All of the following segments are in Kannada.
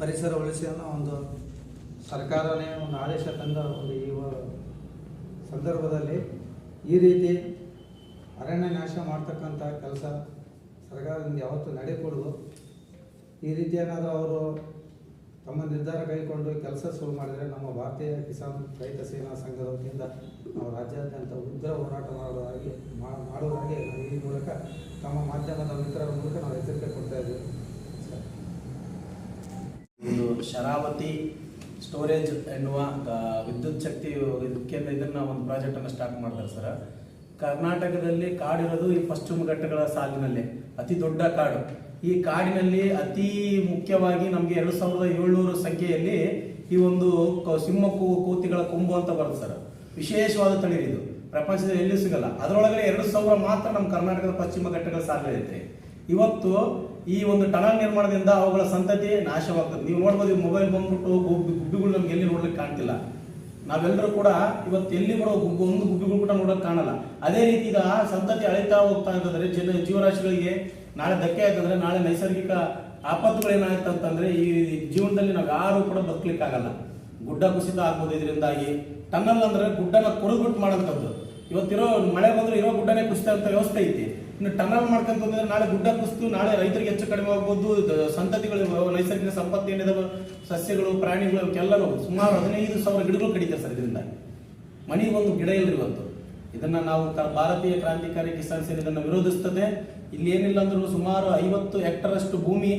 ಪರಿಸರ ಉಳಿಸಿ ಅನ್ನೋ ಒಂದು ಸರ್ಕಾರನೇ ಒಂದು ಆದೇಶ ತಂದ ಒಂದು ಈ ಸಂದರ್ಭದಲ್ಲಿ ಈ ರೀತಿ ಅರಣ್ಯ ನಾಶ ಮಾಡ್ತಕ್ಕಂಥ ಕೆಲಸ ಸರ್ಕಾರದಿಂದ ಯಾವತ್ತೂ ನಡೆಯಕೂಡದು. ಈ ರೀತಿ ಏನಾದರೂ ಅವರು ತಮ್ಮ ನಿರ್ಧಾರ ಕೈಗೊಂಡು ಕೆಲಸ ಶುರು ಮಾಡಿದರೆ ನಮ್ಮ ಭಾರತೀಯ ಕಿಸಾನ್ ರೈತ ಸೇನಾ ಸಂಘದ ವತಿಯಿಂದ ನಾವು ರಾಜ್ಯಾದ್ಯಂತ ಉಗ್ರ ಹೋರಾಟ ಮಾಡೋದಾಗಿ ಮಾಡೋದಾಗಿ ಈ ಮೂಲಕ ತಮ್ಮ ಮಾಧ್ಯಮದ ಮಿತ್ರರ ಮೂಲಕ ನಾವು ಎಚ್ಚರಿಕೆ ಕೊಡ್ತಾ ಇದ್ದೀವಿ. ಶರಾವತಿ ಸ್ಟೋರೇಜ್ ಎನ್ನುವ ವಿದ್ಯುತ್ ಶಕ್ತಿ ಕೇಂದ್ರ ಇದನ್ನ ಒಂದು ಪ್ರಾಜೆಕ್ಟ್ ಅನ್ನು ಸ್ಟಾರ್ಟ್ ಮಾಡ್ತಾರೆ ಸರ್ ಕರ್ನಾಟಕದಲ್ಲಿ ಕಾಡಿರೋದು ಈ ಪಶ್ಚಿಮ ಘಟ್ಟಗಳ ಸಾಲಿನಲ್ಲಿ, ಅತಿ ದೊಡ್ಡ ಕಾಡು. ಈ ಕಾಡಿನಲ್ಲಿ ಅತಿ ಮುಖ್ಯವಾಗಿ ನಮಗೆ ಎರಡು ಸಾವಿರದ ಏಳ್ನೂರು ಸಂಖ್ಯೆಯಲ್ಲಿ ಈ ಒಂದು ಸಿಂಹ ಕೋತಿಗಳ ಕೊಂಬು ಅಂತ ಬರುತ್ತೆ ಸರ್ ವಿಶೇಷವಾದ ತಳಿ ಇದು ಪ್ರಪಂಚದಲ್ಲಿ ಎಲ್ಲೂ ಸಿಗಲ್ಲ. ಅದರೊಳಗಡೆ ಎರಡು ಸಾವಿರ ಮಾತ್ರ ನಮ್ಮ ಕರ್ನಾಟಕದ ಪಶ್ಚಿಮ ಘಟ್ಟಗಳ ಸಾಲಿನಲ್ಲಿದೆ ಇವತ್ತು ಈ ಒಂದು ಟನಲ್ ನಿರ್ಮಾಣದಿಂದ ಅವುಗಳ ಸಂತತಿ ನಾಶವಾಗ್ತದೆ. ನೀವು ನೋಡ್ಬೋದು ಮೊಬೈಲ್ ಬಂದ್ಬಿಟ್ಟು ಗುಬ್ಬಿ ಗುಬ್ಬಿಗಳು ನಮ್ಗೆ ಎಲ್ಲಿ ನೋಡ್ಲಿಕ್ಕೆ ಕಾಣ್ತಿಲ್ಲ. ನಾವೆಲ್ಲರೂ ಕೂಡ ಇವತ್ತು ಎಲ್ಲಿ ಕೂಡ ಗುಬ್ಬು ಒಂದು ಗುಬ್ಬಿಗಳು ಕೂಡ ನೋಡಕ್ ಕಾಣಲ್ಲ. ಅದೇ ರೀತಿ ಈಗ ಸಂತತಿ ಅಳಿತಾ ಹೋಗ್ತಾ ಅಂತಂದ್ರೆ ಜನ ಜೀವರಾಶಿಗಳಿಗೆ ನಾಳೆ ಧಕ್ಕೆ ಆಯ್ತಂದ್ರೆ, ನಾಳೆ ನೈಸರ್ಗಿಕ ಆಪತ್ತುಗಳು ಏನಾಗುತ್ತೆ ಅಂತಂದ್ರೆ, ಈ ಜೀವನದಲ್ಲಿ ನಾವು ಯಾರು ಕೂಡ ಬದುಕಲಿಕ್ಕಾಗಲ್ಲ. ಗುಡ್ಡ ಕುಸಿತ ಆಗ್ಬೋದು ಇದರಿಂದಾಗಿ. ಟನ್ನಲ್ ಅಂದ್ರೆ ಗುಡ್ಡನ ಕೊರೆದ್ಬಿಟ್ಟು ಮಾಡೋಂಥದ್ದು. ಇವತ್ತಿರೋ ಮಳೆ ಬಂದ್ರೆ ಇರೋ ಗುಡ್ಡನೇ ಕುಸ್ತಾ ಅಂತ ವ್ಯವಸ್ಥೆ ಐತಿ. ಇನ್ನು ಟನಲ್ ಮಾಡ್ಕೊಂತಂದ್ರೆ ನಾಳೆ ಗುಡ್ಡ ಕುಸ್ತು ನಾಳೆ ರೈತರಿಗೆ ಹೆಚ್ಚು ಕಡಿಮೆ ಆಗ್ಬೋದು. ಸಂತತಿಗಳು ನೈಸರ್ಗಿಕ ಸಂಪತ್ತು ಏನಿದಾವೆ ಸಸ್ಯಗಳು, ಪ್ರಾಣಿಗಳು, ಇವಕ್ಕೆಲ್ಲರೂ ಸುಮಾರು ಹದಿನೈದು ಸಾವಿರ ಗಿಡಗಳು ಕಡಿತಾರೆ ಸರ್ ಇದರಿಂದ. ಮನೆಗೊಂದು ಗಿಡ ಇಲ್ಲ ಇವತ್ತು. ಇದನ್ನ ನಾವು ಭಾರತೀಯ ಕ್ರಾಂತಿಕಾರಿ ಕಿಸಾನ್ ಸೇನೆ ಇದನ್ನು ವಿರೋಧಿಸ್ತದೆ. ಇಲ್ಲಿ ಏನಿಲ್ಲ ಅಂದ್ರೂ ಸುಮಾರು ಐವತ್ತು ಹೆಕ್ಟರ್ ಅಷ್ಟು ಭೂಮಿ,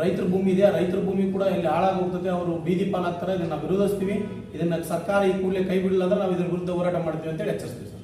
ರೈತರ ಭೂಮಿ ಇದೆ. ರೈತರ ಭೂಮಿ ಕೂಡ ಇಲ್ಲಿ ಹಾಳಾಗೋಗ್ತದೆ. ಅವರು ಬೀದಿ ಪಾಲಾಗ್ತಾರೆ. ಇದನ್ನ ವಿರೋಧಿಸ್ತೀವಿ. ಇದನ್ನ ಸರ್ಕಾರ ಈ ಕೂಡಲೇ ಕೈ ಬಿಡಲಿಲ್ಲ ಅಂದ್ರೆ ನಾವು ಇದ್ರ ವಿರುದ್ಧ ಹೋರಾಟ ಮಾಡ್ತೀವಿ ಅಂತೇಳಿ ಎಚ್ಚರಿಸ್ತೀವಿ ಸರ್.